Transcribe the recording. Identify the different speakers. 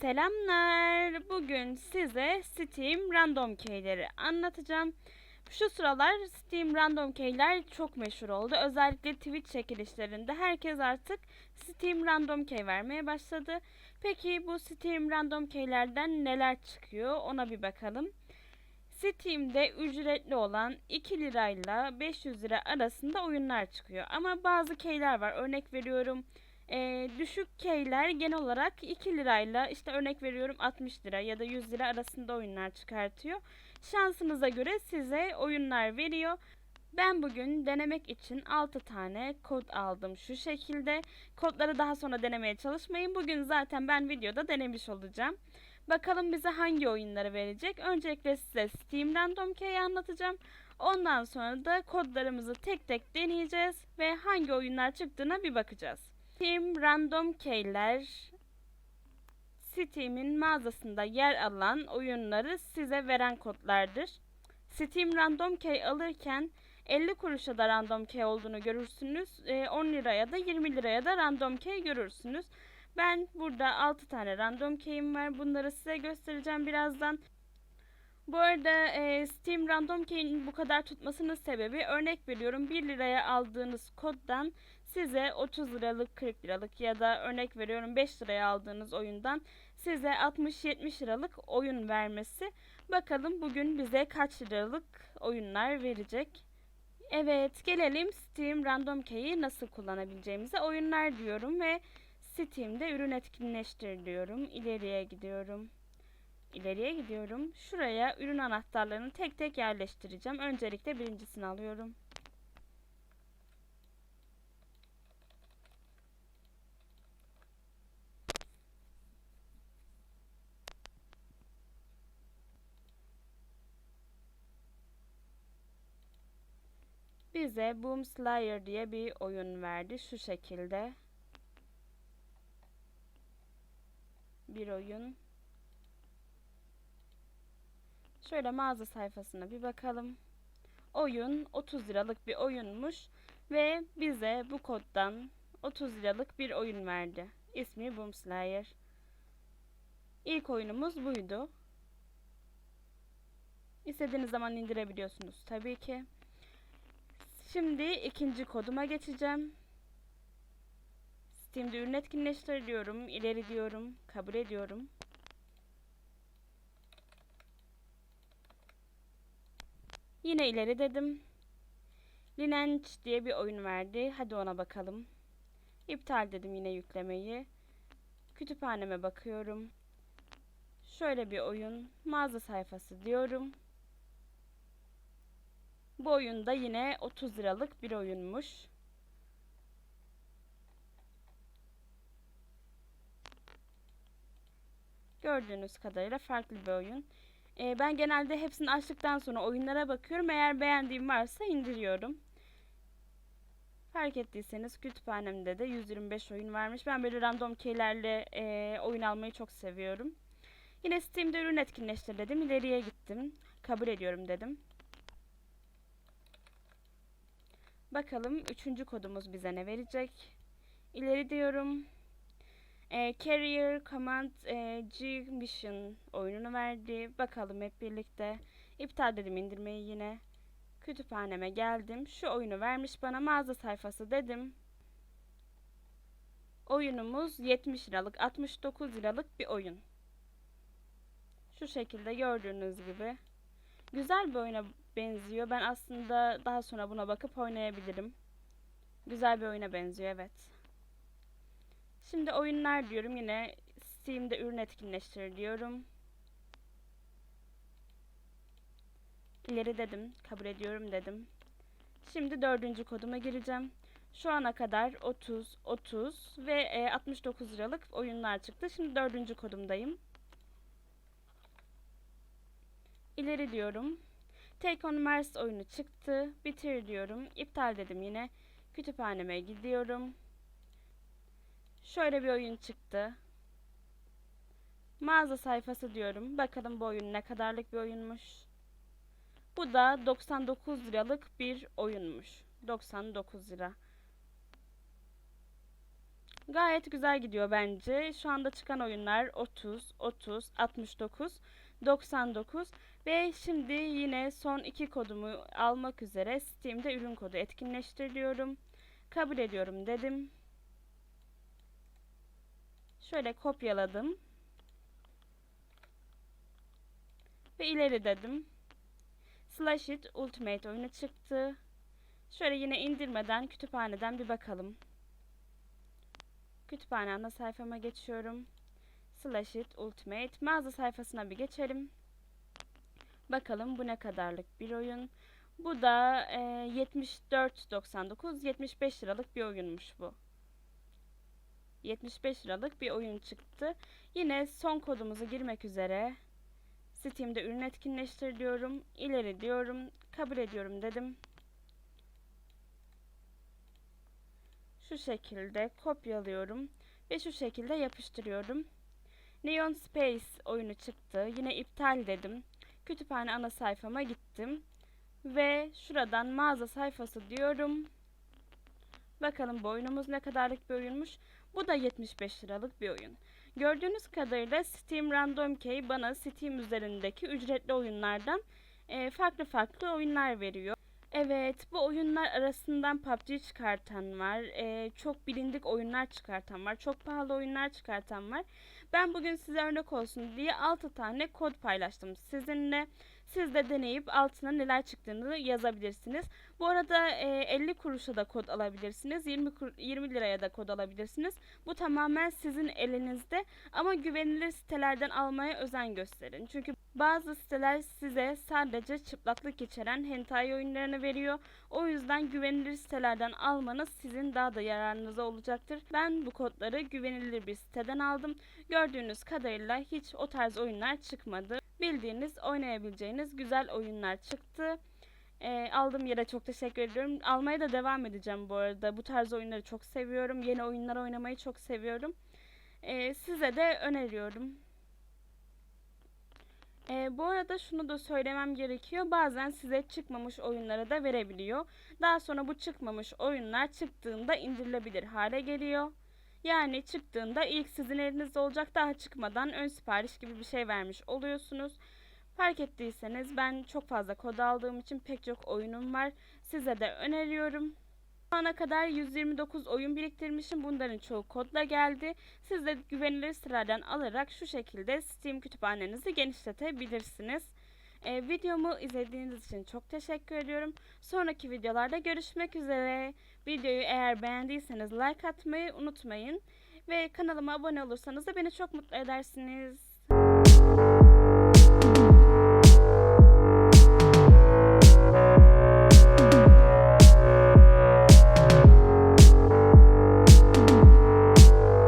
Speaker 1: Selamlar. Bugün size Steam Random Key'leri anlatacağım. Şu sıralar Steam Random Key'ler çok meşhur oldu. Özellikle Twitch çekilişlerinde herkes artık Steam Random Key vermeye başladı. Peki bu Steam Random Key'lerden neler çıkıyor ona bir bakalım. Steam'de ücretli olan 2 lirayla 500 lira arasında oyunlar çıkıyor. Ama bazı keyler var. Örnek veriyorum e, düşük keyler genel olarak 2 lirayla işte örnek veriyorum 60 lira ya da 100 lira arasında oyunlar çıkartıyor. Şansınıza göre size oyunlar veriyor. Ben bugün denemek için 6 tane kod aldım şu şekilde. Kodları daha sonra denemeye çalışmayın. Bugün zaten ben videoda denemiş olacağım. Bakalım bize hangi oyunları verecek. Öncelikle size Steam Random Key'i anlatacağım. Ondan sonra da kodlarımızı tek tek deneyeceğiz ve hangi oyunlar çıktığına bir bakacağız. Steam Random Key'ler Steam'in mağazasında yer alan oyunları size veren kodlardır. Steam Random Key alırken 50 kuruşa da Random Key olduğunu görürsünüz. E, 10 liraya da 20 liraya da Random Key görürsünüz. Ben burada 6 tane Random Key'im var. Bunları size göstereceğim birazdan. Bu arada e, Steam Random Key'in bu kadar tutmasının sebebi örnek veriyorum 1 liraya aldığınız koddan size 30 liralık 40 liralık ya da örnek veriyorum 5 liraya aldığınız oyundan size 60-70 liralık oyun vermesi. Bakalım bugün bize kaç liralık oyunlar verecek. Evet gelelim Steam Random Key'i nasıl kullanabileceğimize oyunlar diyorum ve Steam'de ürün etkinleştir diyorum. İleriye gidiyorum. İleriye gidiyorum. Şuraya ürün anahtarlarını tek tek yerleştireceğim. Öncelikle birincisini alıyorum. Bize Boom Slayer diye bir oyun verdi. Şu şekilde. Bir oyun. Şöyle mağaza sayfasına bir bakalım. Oyun 30 liralık bir oyunmuş ve bize bu koddan 30 liralık bir oyun verdi. İsmi Boom Slayer. İlk oyunumuz buydu. İstediğiniz zaman indirebiliyorsunuz tabii ki. Şimdi ikinci koduma geçeceğim. Steam'de ürün etkinleştir diyorum. ileri diyorum. Kabul ediyorum. Yine ileri dedim. Lineage diye bir oyun verdi. Hadi ona bakalım. İptal dedim yine yüklemeyi. Kütüphaneme bakıyorum. Şöyle bir oyun. Mağaza sayfası diyorum. Bu oyunda yine 30 liralık bir oyunmuş. Gördüğünüz kadarıyla farklı bir oyun. Ee, ben genelde hepsini açtıktan sonra oyunlara bakıyorum. Eğer beğendiğim varsa indiriyorum. Fark ettiyseniz kütüphanemde de 125 oyun varmış. Ben böyle random keylerle e, oyun almayı çok seviyorum. Yine Steam'de ürün etkinleştir dedim. İleriye gittim. Kabul ediyorum dedim. Bakalım üçüncü kodumuz bize ne verecek? İleri diyorum. E, Carrier Command e, G Mission oyununu verdi. Bakalım hep birlikte. İptal dedim indirmeyi yine. Kütüphaneme geldim. Şu oyunu vermiş bana mağaza sayfası dedim. Oyunumuz 70 liralık 69 liralık bir oyun. Şu şekilde gördüğünüz gibi. Güzel bir oyuna benziyor. Ben aslında daha sonra buna bakıp oynayabilirim. Güzel bir oyuna benziyor evet. Şimdi oyunlar diyorum yine Steam'de ürün etkinleştir diyorum. İleri dedim. Kabul ediyorum dedim. Şimdi dördüncü koduma gireceğim. Şu ana kadar 30, 30 ve e, 69 liralık oyunlar çıktı. Şimdi dördüncü kodumdayım. İleri diyorum. Take on Mars oyunu çıktı. Bitir diyorum. İptal dedim yine. Kütüphaneme gidiyorum. Şöyle bir oyun çıktı. Mağaza sayfası diyorum. Bakalım bu oyun ne kadarlık bir oyunmuş. Bu da 99 liralık bir oyunmuş. 99 lira. Gayet güzel gidiyor bence. Şu anda çıkan oyunlar 30, 30, 69, 99 ve şimdi yine son iki kodumu almak üzere Steam'de ürün kodu etkinleştiriyorum. Kabul ediyorum dedim. Şöyle kopyaladım. Ve ileri dedim. Slash it Ultimate oyunu çıktı. Şöyle yine indirmeden kütüphaneden bir bakalım. Kütüphane ana sayfama geçiyorum. Slash it Ultimate mağaza sayfasına bir geçelim. Bakalım bu ne kadarlık bir oyun. Bu da e, 74.99 75 liralık bir oyunmuş bu. 75 liralık bir oyun çıktı. Yine son kodumuzu girmek üzere Steam'de ürün etkinleştir diyorum. İleri diyorum. Kabul ediyorum dedim. Şu şekilde kopyalıyorum ve şu şekilde yapıştırıyorum. Neon Space oyunu çıktı. Yine iptal dedim. Kütüphane ana sayfama gittim. Ve şuradan mağaza sayfası diyorum. Bakalım bu ne kadarlık bir oyunmuş. Bu da 75 liralık bir oyun. Gördüğünüz kadarıyla Steam Random Key bana Steam üzerindeki ücretli oyunlardan e, farklı farklı oyunlar veriyor. Evet, bu oyunlar arasından PUBG çıkartan var, e, çok bilindik oyunlar çıkartan var, çok pahalı oyunlar çıkartan var. Ben bugün size örnek olsun diye 6 tane kod paylaştım sizinle. Siz de deneyip altına neler çıktığını yazabilirsiniz. Bu arada e, 50 kuruşa da kod alabilirsiniz. 20, 20 liraya da kod alabilirsiniz. Bu tamamen sizin elinizde. Ama güvenilir sitelerden almaya özen gösterin. Çünkü bazı siteler size sadece çıplaklık içeren hentai oyunlarını veriyor. O yüzden güvenilir sitelerden almanız sizin daha da yararınıza olacaktır. Ben bu kodları güvenilir bir siteden aldım. Gördüğünüz kadarıyla hiç o tarz oyunlar çıkmadı. Bildiğiniz oynayabileceğiniz güzel oyunlar çıktı. E, aldığım yere çok teşekkür ediyorum. Almaya da devam edeceğim bu arada. Bu tarz oyunları çok seviyorum. Yeni oyunlar oynamayı çok seviyorum. E, size de öneriyorum. E, bu arada şunu da söylemem gerekiyor. Bazen size çıkmamış oyunları da verebiliyor. Daha sonra bu çıkmamış oyunlar çıktığında indirilebilir hale geliyor. Yani çıktığında ilk sizin elinizde olacak daha çıkmadan ön sipariş gibi bir şey vermiş oluyorsunuz. Fark ettiyseniz ben çok fazla kod aldığım için pek çok oyunum var. Size de öneriyorum. Şu ana kadar 129 oyun biriktirmişim. Bunların çoğu kodla geldi. Siz de güvenilir sitelerden alarak şu şekilde Steam kütüphanenizi genişletebilirsiniz. Ee, videomu izlediğiniz için çok teşekkür ediyorum. Sonraki videolarda görüşmek üzere. Videoyu eğer beğendiyseniz like atmayı unutmayın. Ve kanalıma abone olursanız da beni çok mutlu edersiniz.